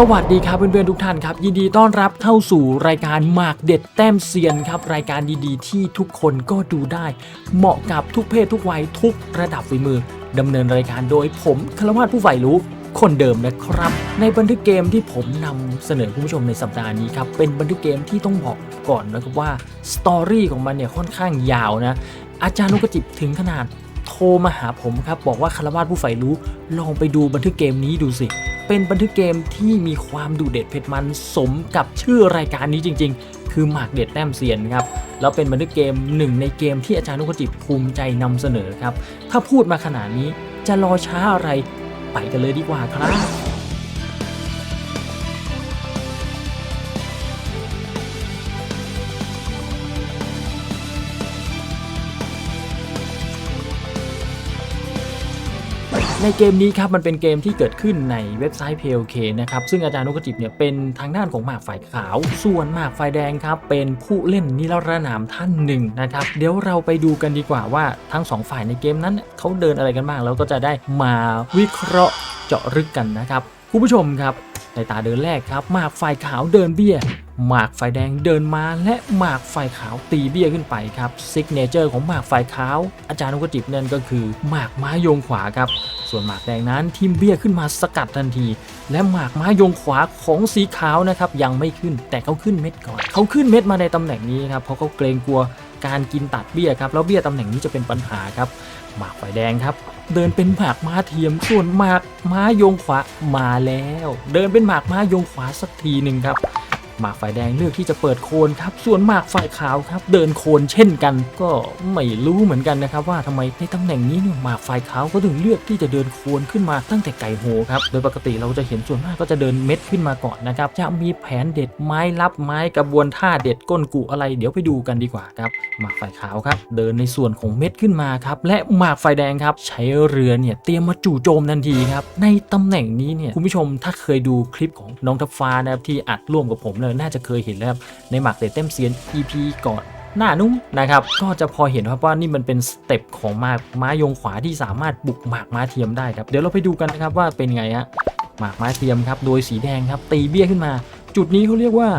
สวัสดีครับเพื่อนๆทุกท่านครับ ยินดีต้อนรับเข้าสู่รายการหมากเด็ดแต้มเซียนครับรายการดีๆ ที่ทุกคนก็ดูได้ เหมาะกับทุกเพศทุกวัยทุกระดับฝีมือดำเนินรายการโดยผมคารวาสผู้ใฝ่รู้คนเดิมนะครับ ในบันทึกเกมที่ผมนำเสนอคุณผู้ชมในสัปดาห์นี้ครับเป็นบันทึกเกมที่ต้องบอกก่อนนะครับว่าสตอรี่ของมันเนี่ยค่อนข้างยาวนะอาจารย์นุกจิบถึงขนาด รมาหาผมครับบอกว่าคารวาสผู้ใฝ่รู้ลองไปดูบันทึกเกมนี้ดูสิ เป็นบันทึกเกมที่มีความดูเด็ดเผ็ดมันสมกับชื่อรายการนี้จริง ๆ คือหมากเด็ดแต้มเซียนครับแล้วเป็นบันทึกเกมหนึ่งในเกมที่อาจารย์นุกจิบภูมิใจนำเสนอครับถ้าพูดมาขนาดนี้จะรอช้าอะไรไปกันเลยดีกว่าครับ ในเกมนี้ครับมันเป็นเกมที่เกิดขึ้นในเว็บไซต์ PLK นะครับซึ่งอาจารย์นุกจิบเนี่ยเป็นทางด้านของหมากฝ่ายขาว ส่วนหมากฝ่ายแดงครับเป็นผู้เล่นนิรนามท่านหนึ่งนะครับเดี๋ยวเราไปดูกันดีกว่าว่าทั้งสองฝ่ายในเกมนั้นเขาเดินอะไรกันบ้างแล้วก็จะได้มาวิเคราะห์เจาะลึกกันนะครับคุณผู้ชมครับ ในตาเดินแรกครับหมากฝ่ายขาวเดินเบี้ยหมากฝ่ายแดงเดินมาและหมากฝ่ายขาวตีเบี้ยขึ้นไปครับซิกเนเจอร์ของหมากฝ่ายขาว อาจารย์นุกจิบนั่นก็คือหมากม้ายงขวาครับ ส่วนหมากแดงนั้นทิมเบี้ยขึ้นมาสกัดทันที และหมากม้ายงขวาของสีขาวนะครับยังไม่ขึ้นแต่เขาขึ้นเม็ดก่อนเขาขึ้นเม็ดมาในตำแหน่งนี้ครับเพราะเขาเกรงกลัวการกินตัดเบี้ยครับแล้วเบี้ยตำแหน่งนี้จะเป็นปัญหาครับหมากฝ่ายแดงครับ เดินเป็นหมากม้าเทียมส่วนหมากม้ายงขวามาแล้ว เดินเป็นหมากม้ายงขวาสักทีหนึ่งครับ หมากฝ่ายแดงเลือกที่จะเปิดโคนครับ ส่วนหมากฝ่ายขาวครับ เดินโคนเช่นกัน ก็ไม่รู้เหมือนกันนะครับ ว่าทำไมในตำแหน่งนี้เนี่ยหมากฝ่ายขาวก็ถึงเลือกที่จะเดินโคนขึ้นมาตั้งแต่ไก่โหครับ โดยปกติเราจะเห็นส่วนมากก็จะเดินเม็ดขึ้นมาก่อนนะครับ จะมีแผนเด็ดไม้ลับไม้กระบวนท่าเด็ดก้นกุอะไร เดี๋ยวไปดูกันดีกว่าครับ หมากฝ่ายขาวครับ เดินในส่วนของเม็ดขึ้นมาครับ และหมากฝ่ายแดงครับ ใช้เรือเนี่ยเตรียมมาจู่โจมทันทีครับ ในตำแหน่งนี้เนี่ยคุณผู้ชมถ้าเคยดูคลิปของน้องทัพฟ้านะครับที่อัดร่วมกับผมเลยน่าจะเคยเห็นแล้วครับในหมากเตะเต็มเซียน EP ก่อนหน้านู้นนะครับ ก็จะพอเห็นครับว่านี่มันเป็นสเต็ปของหมากม้ายงขวาที่สามารถบุกหมากม้าเทียมได้ครับ เดี๋ยวเราไปดูกันนะครับว่าเป็นไงฮะหมากม้าเทียมครับ โดยสีแดงครับ ตีเบี้ยขึ้นมา จุดนี้เขาเรียกว่า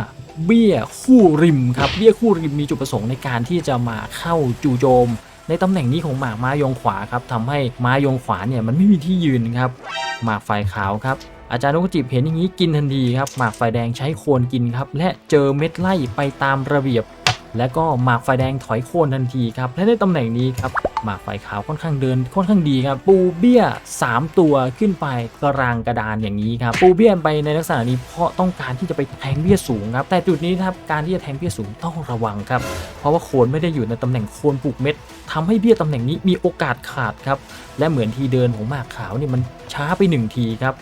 เบี้ยคู่ริมครับ เบี้ยคู่ริมมีจุดประสงค์ในการที่จะมาเข้าจู่โจม ในตำแหน่งนี้ของหมากม้ายงขวาครับทำให้ม้ายงขวาเนี่ยมันไม่มีที่ยืนครับ หมากฝ่ายขาวครับ อาจารย์นกจิบเห็นอย่างนี้กินทันทีครับหมากไฟแดงใช้โคนกินครับ และเจอเม็ดไล่ไปตามระเบียบ และก็หมากไฟแดงถอยโคนทันทีครับและในตำแหน่งนี้ครับหมากไฟขาวค่อนข้างเดินค่อนข้างดีครับ ปูเบี้ย 3 ตัวขึ้นไปกลางกระดานอย่างนี้ครับปูเบี้ยไปในลักษณะนี้เพราะต้องการที่จะไปแทงเบี้ยสูงครับแต่จุดนี้ครับการที่จะแทงเบี้ยสูงต้องระวังครับเพราะว่าโคนไม่ได้อยู่ในตำแหน่งโคนปลูกเม็ดทำให้เบี้ยตำแหน่งนี้มีโอกาสขาดครับ และเหมือนทีเดินของหมากขาวนี่มันช้าไปหนึ่งทีครับ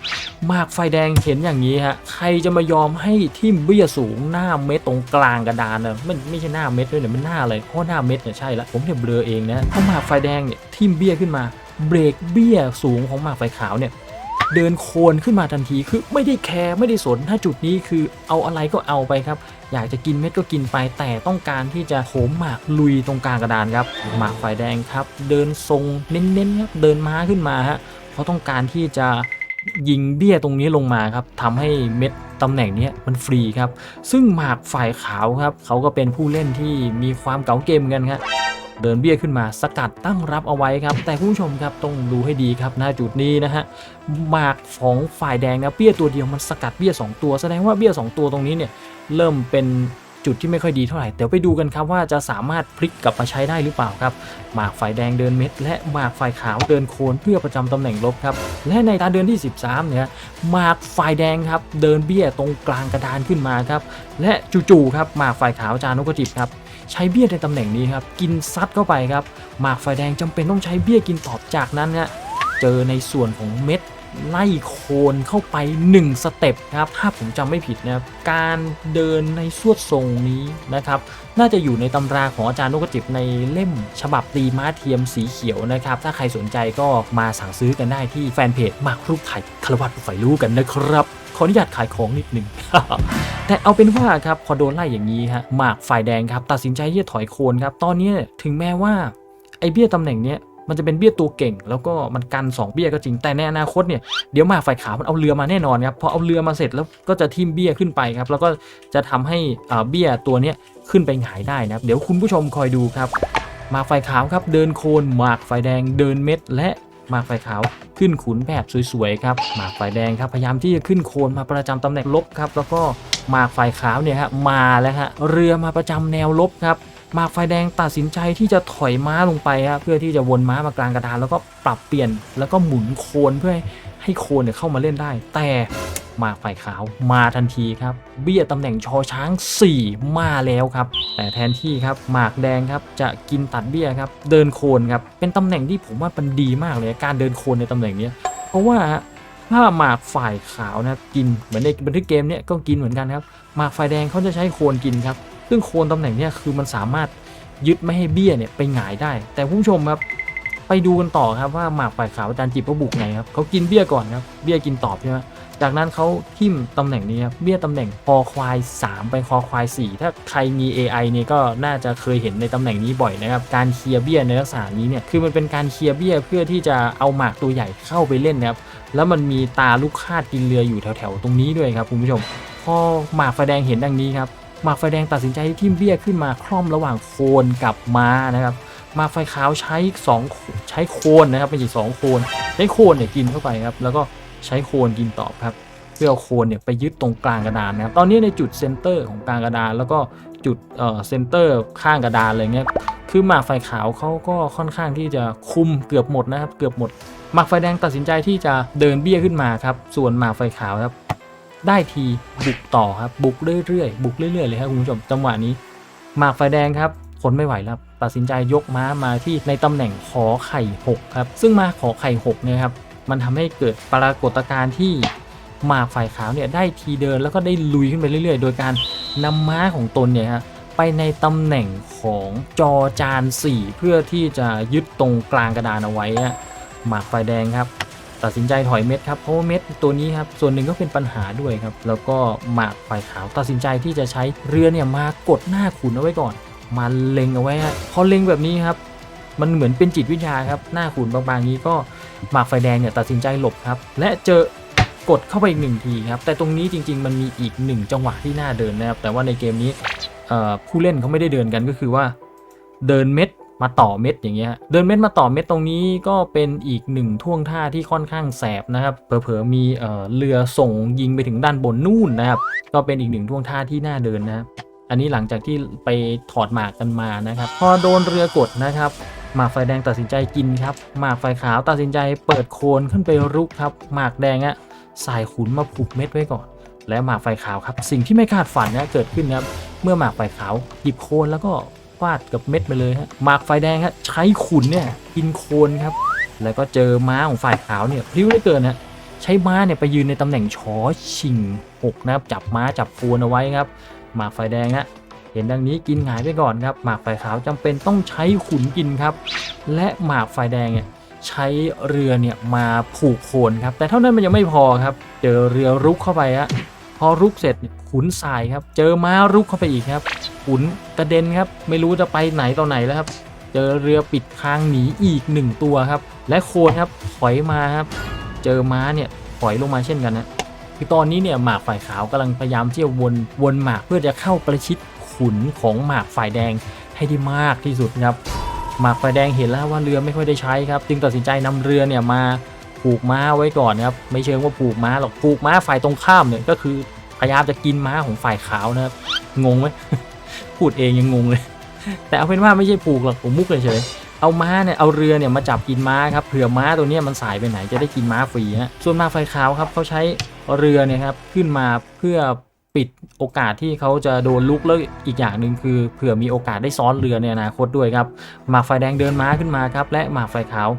หมากไฟแดงเห็นอย่างนี้ฮะใครจะมายอมให้ทิมเบี้ยสูงหน้าเม็ดตรงกลางกระดานนะมันไม่ใช่หน้าเม็ดด้วยเนี่ยมันหน้าเลยเพราะหน้าเม็ดเนี่ยใช่ละผมเนี่ยเบลอเองนะเพราะหมากไฟแดงเนี่ยทิมเบี้ยขึ้นมาเบรกเบี้ยสูงของหมากไฟขาวเนี่ย เดินโคนขึ้นมาทันทีคือไม่ได้แคร์ไม่ได้สนถ้าจุดนี้คือเอาอะไรก็เอาไปครับ อยากจะกินเม็ดก็กินไปแต่ต้องการที่จะโหมหมากลุยตรงกลางกระดานครับหมากไฟแดงครับ เดินทรงเน้นๆครับเดินม้าขึ้นมาฮะเพราะต้องการที่จะยิงเบี้ยตรงนี้ลงมาครับทำให้เม็ดตำแหน่งนี้มันฟรีครับ ซึ่งหมากฝ่ายขาวครับ เขาก็เป็นผู้เล่นที่มีความเก๋าเกมกันครับ เดินเบี้ยขึ้นมาสกัดตั้งรับเอาไว้ครับ แต่ผู้ชมครับต้องดูให้ดีครับหน้าจุดนี้นะฮะหมากของฝ่ายแดงนะเบี้ยตัวเดียวมันสกัดเบี้ยสองตัว แสดงว่าเบี้ยสองตัวตรงนี้เนี่ยเริ่มเป็นจุดที่ไม่ค่อยดีเท่าไหร่เดี๋ยวไปดูกันครับว่าจะสามารถพลิกกลับมาใช้ได้หรือเปล่าครับ หมากฝ่ายแดงเดินเม็ด และหมากฝ่ายขาวเดินโคนเพื่อประจำตำแหน่งลบครับ และในตาเดินที่ 13 เนี่ยหมากฝ่ายแดงครับเดินเบี้ยตรงกลางกระดานขึ้นมาครับ และจู่ๆครับหมากฝ่ายขาวจานุกจิบครับ ใช้เบี้ยในตำแหน่งนี้ครับกินซัดเข้าไปครับหมากไฟแดงจำเป็นต้องใช้เบี้ยกินตอบจากนั้นเนี่ยเจอในส่วนของเม็ด ไล่โคนเข้าไป 1 สเต็ปครับถ้าผมจำไม่ผิดนะครับการเดินในสวดทรงนี้นะครับน่าจะอยู่ในตำราของอาจารย์นกกระจิบในเล่มฉบับตีม้าเทียมสีเขียวนะครับถ้าใครสนใจก็มาสั่งซื้อกันได้ที่แฟนเพจหมากรูปไทยคารวัตผู้ใฝ่รู้กันนะครับขออนุญาตขายของนิดนึงแต่เอาเป็นว่าครับพอโดนไล่อย่างนี้ฮะหมากฝ่ายแดงครับ ตัดสินใจที่จะถอยโคนครับ ตอนนี้ถึงแม้ว่าไอเบี้ยตำแหน่งเนี้ย มันจะเป็นเบี้ยตัวเก่ง แล้วก็มันกัน 2 เบี้ยก็จริงแต่ในอนาคตเนี่ยเดี๋ยวมาฝ่ายขาวมันเอาเรือมาแน่นอนครับพอเอาเรือมาเสร็จแล้วก็จะทิ่มเบี้ยขึ้นไปครับแล้วก็จะทำให้อ่าเบี้ยตัวเนี้ยขึ้นไปหงายได้นะครับเดี๋ยวคุณผู้ชมคอยดูครับมากฝ่ายขาวครับเดินโคนหมากฝ่ายแดงเดินเม็ด และมากฝ่ายขาวขึ้นขุนแบบสวยๆครับหมากฝ่ายแดงครับพยายามที่จะขึ้นโคนมาประจำตำแหน่งลบครับแล้วก็หมากฝ่ายขาวเนี่ยฮะมาแล้วฮะเรือมาประจำแนวลบครับ มากฝ่ายแดงตัดสินใจที่จะถอยม้าลงไปฮะเพื่อที่จะวนม้ามากลางกระดานแล้วก็ปรับเปลี่ยนแล้วก็หมุนโคนเพื่อให้โคนเนี่ยเข้ามาเล่นได้ แต่หมากฝ่ายขาวมาทันทีครับ เบี้ยตำแหน่งชอช้าง 4 มาแล้วครับ แต่แทนที่ครับหมากแดงครับจะกินตัดเบี้ยครับ เดินโคนครับ เป็นตำแหน่งที่ผมว่ามันดีมากเลย การเดินโคนในตำแหน่งนี้ เพราะว่าถ้าหมากฝ่ายขาวนะกินเหมือนในบันทึกเกมเนี้ยก็กินเหมือนกันครับหมากฝ่ายแดงเขาจะใช้โคนกินครับ ซึ่งโคนตำแหน่งเนี้ยคือมันสามารถยึดไม่ให้เบี้ยเนี่ยไปหงายได้ แต่ผู้ชมครับไปดูกันต่อครับว่าหมากฝ่ายขาวอาจารย์จิบเขาบุกไงครับเขากินเบี้ยก่อนครับเบี้ยกินตอบใช่ไหมจากนั้นเขาทิ่มตำแหน่งนี้ครับเบี้ยตำแหน่งคอควาย 3 ไปคอควาย 4 ถ้าใครมี AI เนี่ยก็น่าจะเคยเห็นในตำแหน่งนี้บ่อยนะครับ การเคลียร์เบี้ยในลักษณะนี้เนี่ยคือมันเป็นการเคลียร์เบี้ยเพื่อที่จะเอาหมากตัวใหญ่เข้าไปเล่นนะครับแล้วมันมีตาลูกคาดกินเรืออยู่แถวๆตรงนี้ด้วยครับคุณผู้ชม พอหมากไฟแดงเห็นดังนี้ครับ หมากไฟแดงตัดสินใจทิ่มเบี้ยขึ้นมาคล่อมระหว่างโคนกับม้านะครับหมากไฟขาวใช้สองใช้โคนนะครับไม่ใช่สองโคนใช้โคนเนี่ยกินเข้าไปครับแล้วก็ใช้โคนกินตอบครับเพื่อเอาโคนเนี่ยไปยึดตรงกลางกระดานนะครับตอนนี้ในจุดเซนเตอร์ของกลางกระดานแล้วก็จุดเอ่อเซนเตอร์ข้างกระดานอะไรเงี้ยคือหมากไฟขาวเขาก็ค่อนข้างที่จะคุมเกือบหมดนะครับเกือบหมดหมากไฟแดงตัดสินใจที่จะเดินเบี้ยขึ้นมาครับส่วนหมากไฟขาวครับ ได้ทีบุกต่อครับบุกเรื่อยๆบุกเรื่อยๆเลยครับคุณผู้ชมจังหวะนี้หมากไฟแดงครับทนไม่ไหวแล้วตัดสินใจยกม้ามาที่ในตำแหน่งขอไข่6ครับซึ่งมาขอไข่6เนี่ยครับมันทำให้เกิดปรากฏการณ์ที่หมากฝ่ายขาวเนี่ยได้ทีเดินแล้วก็ได้ลุยขึ้นไปเรื่อยๆ โดยการนำม้าของตนเนี่ยฮะไปในตำแหน่งของจอจาน 4 เพื่อที่จะยึดตรงกลางกระดานเอาไว้ฮะหมากไฟแดงครับ ตัดสินใจถอยเม็ดครับเพราะว่าเม็ดตัวนี้ครับส่วนหนึ่งก็เป็นปัญหาด้วยครับแล้วก็หมากฝ่ายขาวตัดสินใจที่จะใช้เรือเนี่ยมากดหน้าขุนเอาไว้ก่อน มาเล็งเอาไว้พอเล็งแบบนี้ครับมันเหมือนเป็นจิตวิทยาครับหน้าขุนบางๆนี้ก็หมากไฟแดงเนี่ยตัดสินใจหลบครับและเจอกดเข้าไปอีกหนึ่งทีครับแต่ตรงนี้จริง ๆ มันมีอีกหนึ่งจังหวะที่น่าเดินนะครับแต่ว่าในเกมนี้ผู้เล่นเขาไม่ได้เดินกันก็คือว่า เดินเม็ด มาต่อเม็ดอย่างเงี้ยเดินเม็ดมาต่อเม็ดตรงนี้ก็เป็นอีกหนึ่งท่วงท่าที่ค่อนข้างแสบนะครับเผลอๆมีเอ่อเรือส่งยิงไปถึงด้านบนนู่นนะครับ ก็เป็นอีกหนึ่งท่วงท่าที่น่าเดินนะครับอันนี้หลังจากที่ไปถอดหมากกันมานะครับ พอโดนเรือกดนะครับหมากไฟแดงตัดสินใจกินครับ หมากไฟขาวตัดสินใจเปิดโคนขึ้นไปรุกครับ หมากแดงอะสายขุนมาผูกเม็ดไว้ก่อน และหมากไฟขาวครับ สิ่งที่ไม่คาดฝันนะเกิดขึ้นนะครับ เมื่อหมากไฟขาวหยิบโคนแล้วก็ ฟาดกับเม็ดไปเลยฮะหมากไฟแดงฮะใช้ขุนเนี่ยกินโคนครับ แล้วก็เจอม้าของฝ่ายขาวเนี่ยพลิ้วเหลือเกินนะใช้ม้าเนี่ยไปยืนในตำแหน่งชอชิงหกนะครับจับม้าจับโคนเอาไว้ครับหมากไฟแดงฮะเห็นดังนี้กินหงายไปก่อนครับหมากไฟขาวจำเป็นต้องใช้ขุนกินครับ และหมากไฟแดงเนี่ยใช้เรือเนี่ยมาผูกโคนครับ แต่เท่านั้นมันยังไม่พอครับ เจอเรือรุกเข้าไปฮะพอรุกเสร็จขุนสายครับ เจอม้ารุกเข้าไปอีกครับ ขุนกระเด็นครับ ไม่รู้จะไปไหนต่อไหนแล้วครับ เจอเรือปิดคางหนีอีกหนึ่งตัวครับ และโคนครับถอยมาครับ เจอม้าเนี่ยถอยลงมาเช่นกันนะคือตอนนี้เนี่ยหมากฝ่ายขาวกำลังพยายามที่จะวนวนหมากเพื่อจะเข้าประชิดขุนของหมากฝ่ายแดงให้ได้มากที่สุดครับ หมากฝ่ายแดงเห็นแล้วว่าเรือไม่ค่อยได้ใช้ครับ จึงตัดสินใจนำเรือเนี่ยมาผูกม้าไว้ก่อนครับไม่เชิงว่าผูกม้าหรอกผูกม้าฝ่ายตรงข้ามเนี่ยก็คือพยายามจะกินม้าของฝ่ายขาวนะครับงงไหม พูดเองยังงงเลย แต่เอาเป็นว่าไม่ใช่ผูกหรอกผมมุกเฉยๆเอาม้าเนี่ยเอาเรือเนี่ยมาจับกินม้าครับเผื่อม้าตัวนี้มันสายไปไหนจะได้กินม้าฟรีฮะส่วนม้าไฟขาวครับเขาใช้เรือเนี่ยครับขึ้นมาเพื่อปิดโอกาสที่เขาจะโดนลุกแล้วอีกอย่างหนึ่งคือเผื่อมีโอกาสได้ซ้อนเรือในอนาคตด้วยครับหมากไฟแดงเดินม้าขึ้นมาครับและหมากไฟขาว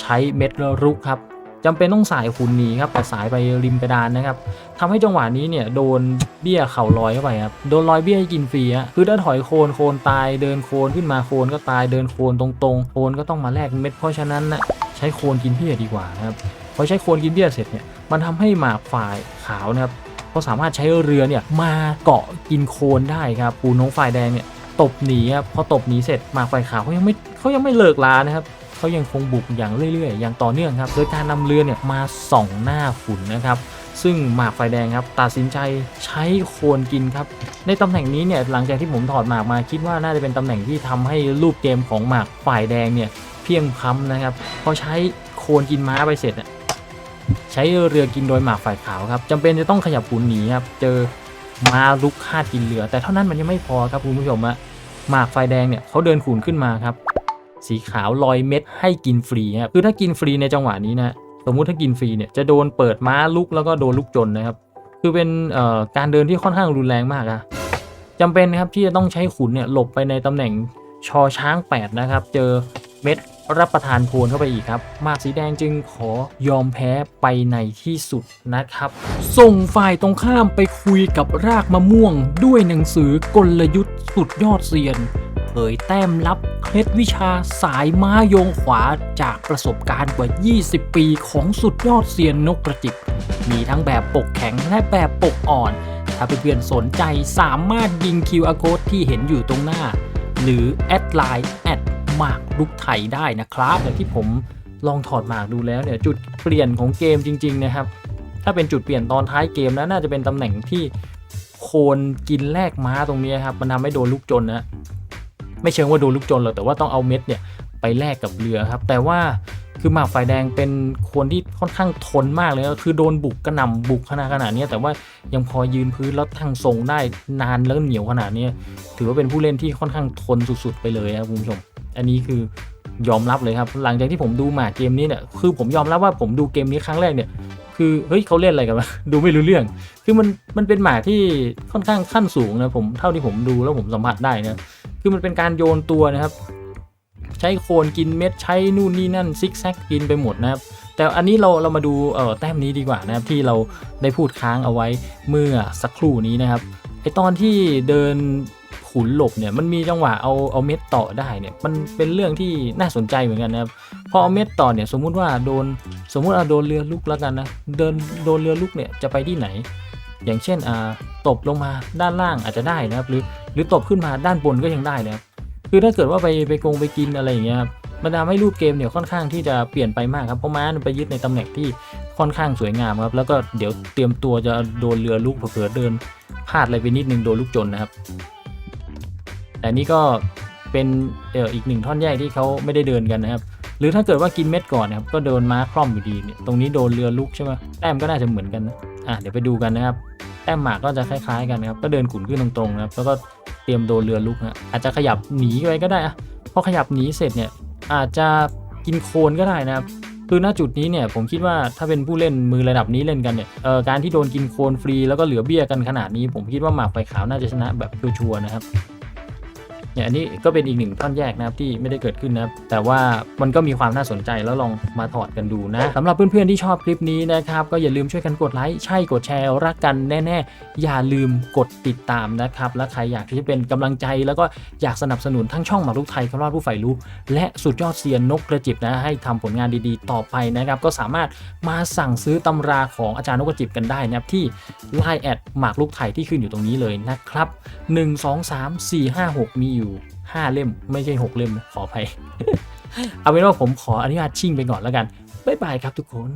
ใช้เม็ดรุกครับ จำเป็นต้องสายขุนหนีครับแต่สายไปริมกระดานนะครับทำให้จังหวะนี้เนี่ยโดนเบี้ยเข่าลอยเข้าไปครับโดนลอยเบี้ยกินฟรีฮะคือถ้าถอยโคนโคนตายเดินโคนขึ้นมาโคนก็ตายเดินโคนตรงๆโคนก็ต้องมาแลกเม็ดเพราะฉะนั้นนะใช้โคนกินเบี้ยดีกว่านะครับพอใช้โคนกินเบี้ยเสร็จเนี่ยมันทำให้หมากฝ่ายขาวนะครับเขาสามารถใช้เรือเนี่ยมาเกาะกินโคนได้ครับปูนของฝ่ายแดงเนี่ยตบหนีครับพอตบหนีเสร็จหมากฝ่ายขาวเขายังไม่เขายังไม่เลิกลานะครับ เขายังคงบุกอย่างเรื่อยๆ อย่างต่อเนื่องครับ โดยการนำเรือเนี่ยมาส่องหน้าขุนนะครับ ซึ่งหมากไฟแดงครับตัดสินใจใช้โคนกินครับ ในตำแหน่งนี้เนี่ยหลังจากที่ผมถอดหมากมาคิดว่าน่าจะเป็นตำแหน่งที่ทำให้รูปเกมของหมากฝ่ายแดงเนี่ยเพียงพ้ำนะครับ พอใช้โคนกินม้าไปเสร็จเนี่ยใช้เรือกินโดยหมากฝ่ายขาวครับจำเป็นจะต้องขยับขุนหนีครับเจอม้าลุกคาดกินเรือ แต่เท่านั้นมันยังไม่พอครับคุณผู้ชมอะหมากฝ่ายแดงเนี่ยเขาเดินขุนขึ้นมาครับ สีขาวลอยเม็ดให้กินฟรีครับคือถ้ากินฟรีในจังหวะนี้นะสมมุติถ้ากินฟรีเนี่ยจะโดนเปิดม้าลุกแล้วก็โดนลุกจนนะครับคือเป็นการเดินที่ค่อนข้างรุนแรงมากอะจำเป็นนะครับที่จะต้องใช้ขุนเนี่ยหลบไปในตำแหน่งชอช้าง 8 นะครับ เจอเม็ดรับประทานโคนเข้าไปอีกครับ มากสีแดงจึงขอยอมแพ้ไปในที่สุดนะครับ ส่งฝ่ายตรงข้ามไปคุยกับรากมะม่วง ด้วยหนังสือกลยุทธ์สุดยอดเซียน ยแต้มลับเคล็ดวิชาสายม้าโยงขวาจากประสบการณ์กว่า 20 ปีของสุดยอดเซียนนกกระจิบ มีทั้งแบบปกแข็งและแบบปกอ่อน ถ้าเพื่อนๆสนใจสามารถยิง QR code ที่เห็นอยู่ตรงหน้า หรือแอดไลน์แอดหมากลุกไทยได้นะครับอย่างที่ผมลองถอดหมากดูแล้วเนี่ยจุดเปลี่ยนของเกมจริง ๆ นะครับ ถ้าเป็นจุดเปลี่ยนตอนท้ายเกมนะน่าจะเป็นตำแหน่งที่โคนกินแลกม้าตรงนี้ครับมันทำให้โดนลูกจนนะ ไม่เชิงว่าโดนลูกจนหรอกแต่ว่าต้องเอาเม็ดเนี่ยไปแลกกับเรือครับ แต่ว่าคือหมากไฟแดงเป็นคนที่ค่อนข้างทนมากเลยก็คือโดนบุกกระหน่ำบุกขนาดขนาดนี้แต่ว่ายังพอยืนพื้นแล้วทั้งทรงได้นานแล้วเหนียวขนาดนี้ถือว่าเป็นผู้เล่นที่ค่อนข้างทนสุดๆไปเลยครับคุณผู้ชม อันนี้คือยอมรับเลยครับ หลังจากที่ผมดูหมากเกมนี้เนี่ยคือผมยอมรับว่าผมดูเกมนี้ครั้งแรกเนี่ยคือเฮ้ยเขาเล่นอะไรกันวะดูไม่รู้เรื่อง คือมันมันเป็นหมากที่ค่อนข้างขั้นสูงนะผมเท่าที่ผมดูแล้วผมสัมผัสได้นะ คือมันเป็นการโยนตัวนะครับ ใช้โคนกินเม็ดใช้นู่นนี่นั่นซิกแซกกินไปหมดนะครับ แต่อันนี้เราเรามาดูเออแต้มนี้ดีกว่านะครับที่เราได้พูดค้างเอาไว้เมื่อสักครู่นี้นะครับไอตอนที่เดินขุนหลบเนี่ยมันมีจังหวะเอาเอาเม็ดต่อได้เนี่ยมันเป็นเรื่องที่น่าสนใจเหมือนกันนะครับพอเอาเม็ดต่อเนี่ยสมมุติว่าโดนสมมุติเอาโดนเรือลุกแล้วกันนะเดินโดนเรือลุกเนี่ยจะไปที่ไหน อย่างเช่นตบลงมาด้านล่างอาจจะได้นะครับ หรือหรือตบขึ้นมาด้านบนก็ยังได้นะครับคือถ้าเกิดว่าไปไปโกงไปกินอะไรอย่างเงี้ยครับมันทำให้รูปเกมเนี่ยค่อนข้างที่จะเปลี่ยนไปมากครับเพราะม้ามันไปยึดในตำแหน่งที่ค่อนข้างสวยงามครับ แล้วก็เดี๋ยวเตรียมตัวจะโดนเรือลูกเผลอเดินพลาดอะไรไปนิดนึงโดนลูกจนนะครับ แต่นี่ก็เป็นเอออีกหนึ่งท่อนแยกที่เขาไม่ได้เดินกันนะครับ หรือถ้าเกิดว่ากินเม็ดก่อนนะครับก็โดนม้าคล่อมอยู่ดีเนี่ยตรงนี้โดนเรือลุกใช่ไหมแต้มก็น่าจะเหมือนกันนะอะเดี๋ยวไปดูกันนะครับ แต้มหมากก็จะคล้ายๆกันนะครับ ก็เดินขุนขึ้นตรงๆนะครับ แล้วก็เตรียมโดนเรือลุกนะอาจจะขยับหนีไปก็ได้อะพอขยับหนีเสร็จเนี่ยอาจจะกินโคลนก็ได้นะครับคือณจุดนี้เนี่ยผมคิดว่าถ้าเป็นผู้เล่นมือระดับนี้เล่นกันเนี่ยเอ่อการที่โดนกินโคลนฟรีแล้วก็เหลือเบี้ยกันขนาดนี้ ผมคิดว่าหมากไฟขาวน่าจะชนะแบบชัวร์ๆนะครับ เนี่ยอันนี้ก็เป็นอีกหนึ่งท่อนแยกนะครับที่ไม่ได้เกิดขึ้นนะครับแต่ว่ามันก็มีความน่าสนใจแล้วลองมาถอดกันดูนะสำหรับเพื่อนๆที่ชอบคลิปนี้นะครับก็อย่าลืมช่วยกันกดไลค์ใช่กดแชร์รักกันแน่ๆ อย่าลืมกดติดตามนะครับและใครอยากที่จะเป็นกำลังใจ แล้วก็อยากสนับสนุนทั้งช่องหมากรุกไทยคำรอดผู้ใฝ่รู้ และสุดยอดเซียนนกกระจิบนะให้ทำผลงานดีๆ ต่อไปนะครับก็สามารถมาสั่งซื้อตำราของอาจารย์นกกระจิบกันได้นะครับที่ Line แอดหมากรุกไทยที่ขึ้นอยู่ตรงนี้เลยนะครับ 1 2 3 4 5 6 มีอยู่ 5 เล่มไม่ใช่ 6 เล่มนะขออภัย เอาเป็นว่าผมขออนุญาตชิ่งไปก่อนแล้วกัน บ๊ายบายครับทุกคน